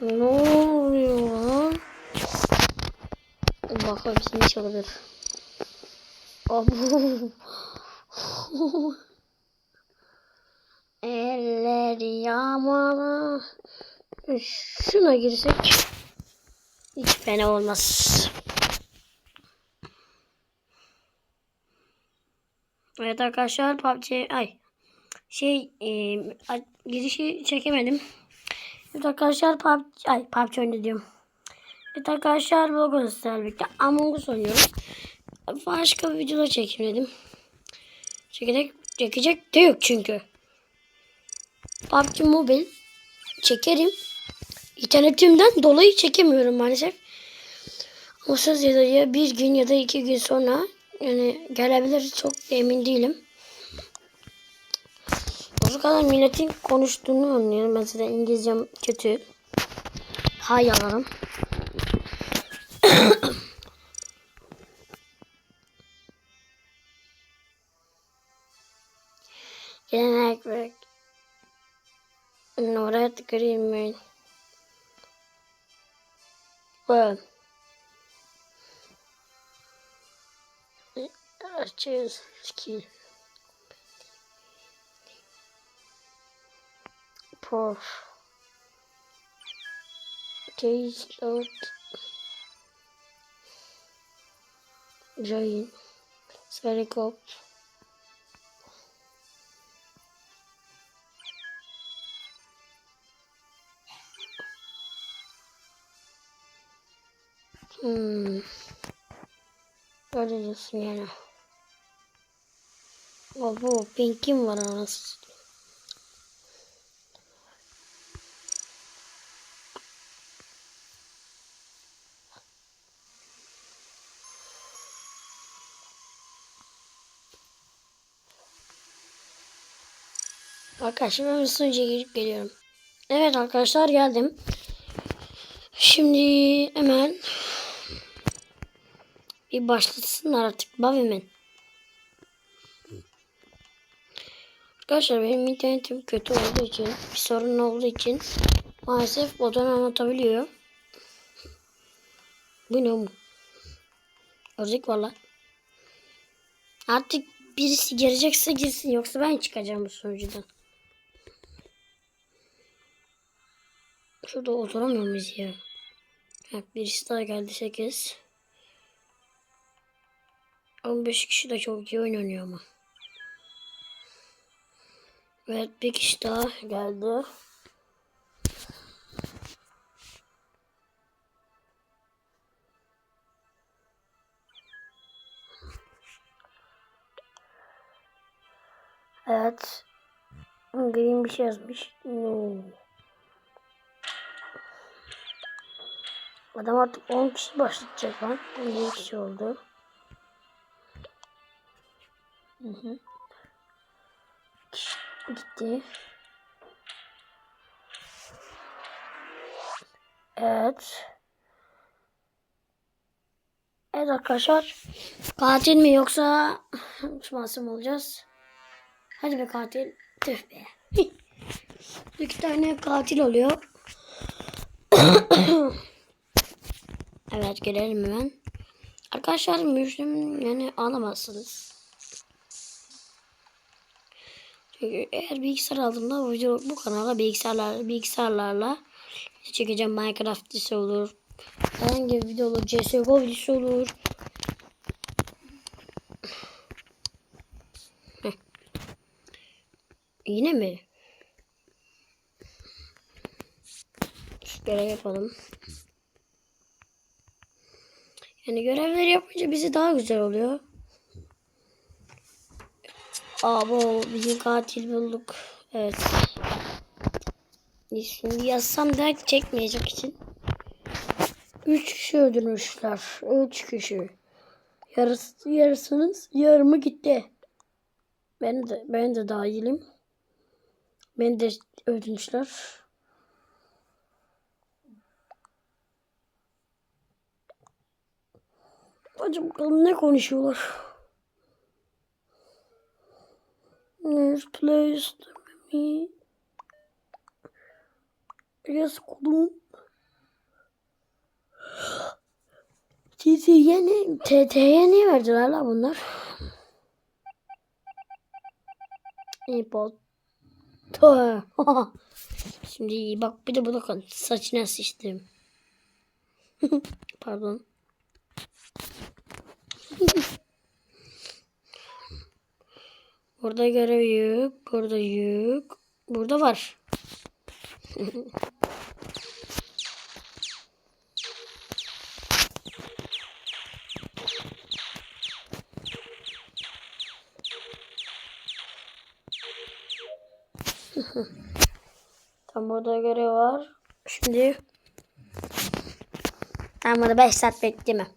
Ne oluyor lan? Bakalım seni çalabilir. Abu. Eller yağmalı. Şuna girsek hiç fena olmaz. Evet arkadaşlar PUBG ay şey e, girişi çekemedim. Evet arkadaşlar PUBG ay PUBG oyunu diyorum. Evet arkadaşlar bugün sizlerle birlikte Among Us oynuyoruz. Başka bir videoda çekeyim dedim. Çekecek, çekecek de yok çünkü. PUBG Mobile çekerim. İnternetimden dolayı çekemiyorum maalesef. O söz ya da ya bir gün ya da iki gün sonra yani gelebilir çok emin değilim. O kadar milletin konuştuğunu anlıyorum. Mesela İngilizcem kötü. Hay yalarım. Genellikle Norat Greenman. Well. Choose skill. Prof. Taste out. Join. Spherical. Hmm. Öyle diyorsun yani. O bu pinkim var anasını. Arkadaşlar ben sunucuya girip geliyorum. Evet arkadaşlar geldim. Şimdi hemen bir başlasınlar artık Bavimen. Arkadaşlar benim internetim kötü olduğu için bir sorun olduğu için maalesef odan anlatabiliyor. Bu ne mu? Ördek var lan. Artık birisi girecekse girsin yoksa ben çıkacağım bu sunucudan. Şurada oturamıyor muyuz ya? Ha, birisi daha geldi 8. 15 kişi de çok iyi oynanıyor ama. Evet bir kişi daha geldi. Evet. Green bir şey yazmış. No. Adam artık 10 kişi başlatacak lan. 11 kişi oldu. Hı hı. Gitti. Evet. Evet arkadaşlar. Katil mi yoksa masum olacağız? Hadi be katil. Tüh be. İki tane katil oluyor. evet gelelim hemen. Arkadaşlar müjdem yani alamazsınız. Çünkü eğer bilgisayar aldığımda bu bu kanala bilgisayarlar bilgisayarlarla çekeceğim Minecraft dizisi olur. Herhangi bir video olur. CSGO videosu olur. Yine mi? Görev yapalım. Yani görevleri yapınca bizi daha güzel oluyor. Aa bu bizim katil bulduk. Evet. Şimdi yazsam da çekmeyecek için. Üç kişi öldürmüşler. Üç kişi. Yarısı, yarısınız yarımı gitti. Ben de ben de dahilim. Beni de öldürmüşler. Acaba bakalım ne konuşuyorlar. Next place to me. Yes, kulum. TT'ye ne? TT'ye ne verdiler la bunlar? iPod. Şimdi iyi bak bir de buna bakın. Saçına sıçtım. Pardon. Burada görev yük, burada yük, burada var. Tam burada görev var. Şimdi ben bunu 5 saat bekleyemem.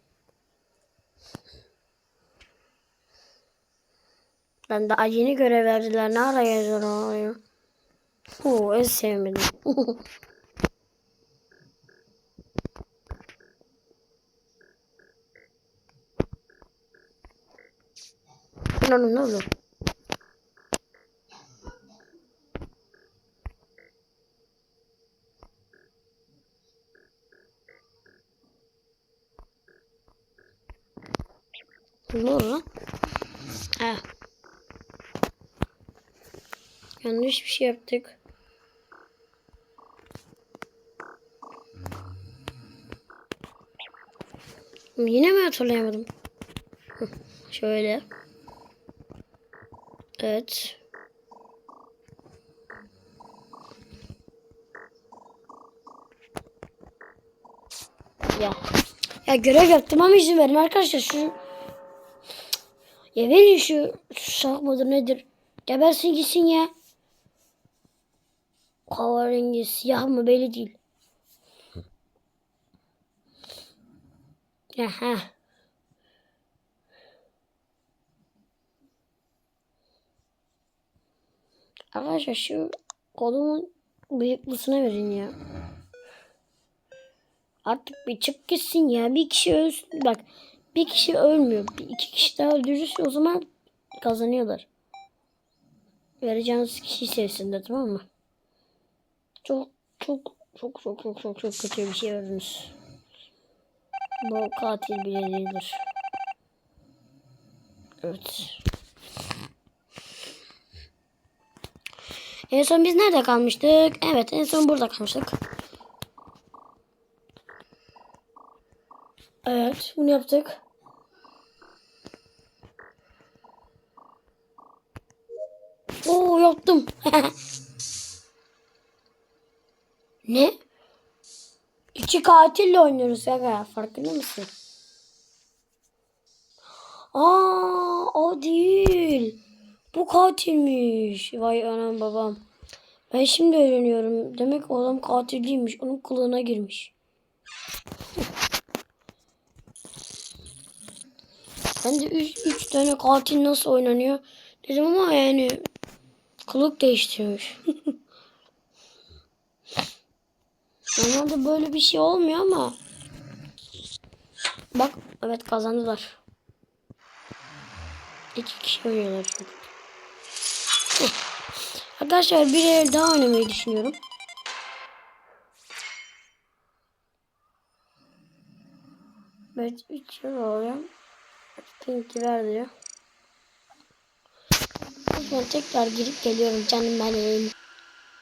Ben daha yeni görev verdiler. Ne ara yazıyor? Oo, en sevmedim. Lan ne olur? Ne olur lan? Ha. Yanlış bir şey yaptık. Yine mi hatırlayamadım? Şöyle. Evet. Ya. Ya görev yaptım ama izin verin arkadaşlar şu ya verin şu, şu şah mıdır nedir? Gebersin gitsin ya. Kahverengi siyah mı belli değil. Aha. Arkadaşlar şu kolumun bıyıklısına verin ya. Artık bir çık gitsin ya. Bir kişi ölsün. Bak bir kişi ölmüyor. Bir, iki kişi daha öldürürse o zaman kazanıyorlar. Vereceğiniz kişi sevsin tamam mı? Çok çok çok çok çok çok çok kötü bir şey verdiniz. Bu katil bile değildir. Evet. En son biz nerede kalmıştık? Evet en son burada kalmıştık. Evet bunu yaptık. Oo yaptım. ne? İki katille oynuyoruz ya farkında mısın? Aa o değil. Bu katilmiş. Vay anam babam. Ben şimdi öğreniyorum. Demek o adam katil değilmiş. Onun kılığına girmiş. Ben de üç, üç tane katil nasıl oynanıyor dedim ama yani kılık değiştirmiş. Normalde böyle bir şey olmuyor ama bak evet kazandılar. İki kişi oynuyorlar çünkü. Arkadaşlar bir el daha oynamayı düşünüyorum. Evet 3 yıl oluyor. Pinky ver diyor. Zaman tekrar girip geliyorum canım benim.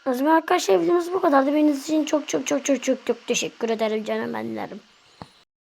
O zaman arkadaşlar videomuz bu kadardı. Benim için çok çok çok çok çok çok teşekkür ederim canım benlerim.